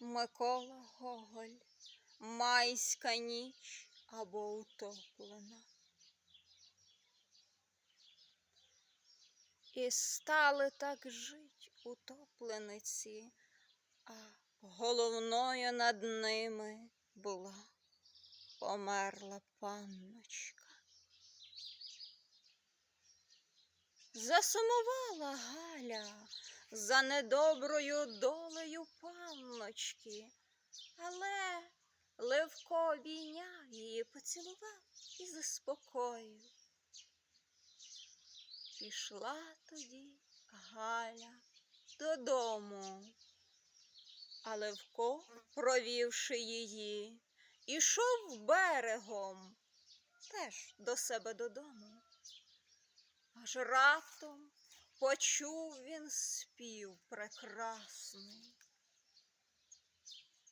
Микола Гоголь, майська ніч або утоплена. І стали так жить утоплениці, а головною над ними була померла панночка. Засумувала Галя за недоброю долею панночки, але Левко обійняв її, поцілував і заспокоїв. Пішла тоді Галя додому, а Левко, провівши її, ішов берегом теж до себе додому. Аж раптом почув він спів прекрасний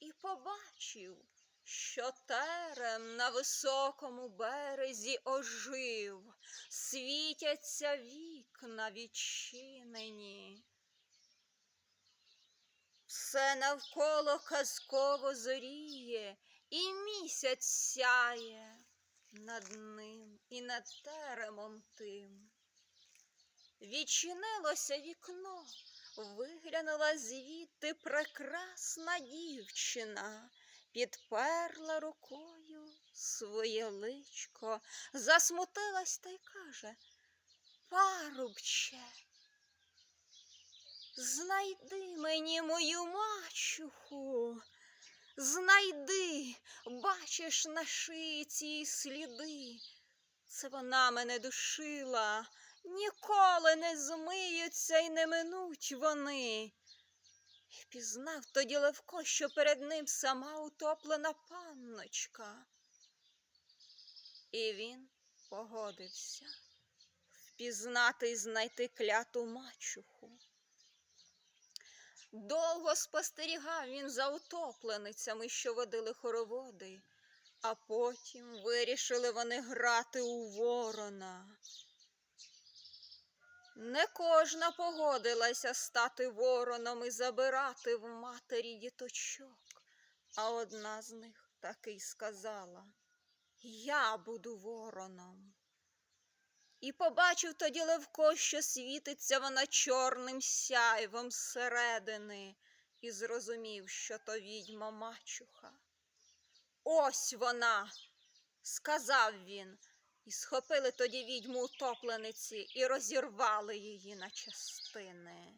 і побачив, що терем на високому березі ожив, світяться вікна відчинені. Все навколо казково зоріє, і місяць сяє над ним і над теремом тим. Відчинилося вікно, виглянула звідти прекрасна дівчина, підперла рукою своє личко, засмутилась та й каже Парубче, знайди мені мою мачуху, знайди, бачиш на шиї ці сліди. Це вона мене душила, ніколи не змиються й не минуть вони. І пізнав тоді Левко, що перед ним сама утоплена панночка. І він погодився впізнати й знайти кляту мачуху. Довго спостерігав він за утопленицями, що водили хороводи, а потім вирішили вони грати у ворона. Не кожна погодилася стати вороном і забирати в матері діточок, а одна з них таки сказала Я буду вороном. І побачив тоді Левко, що світиться вона чорним сяйвом зсередини, і зрозумів, що то відьма мачуха. Ось вона, сказав він, і схопили тоді відьму утоплениці і розірвали її на частини.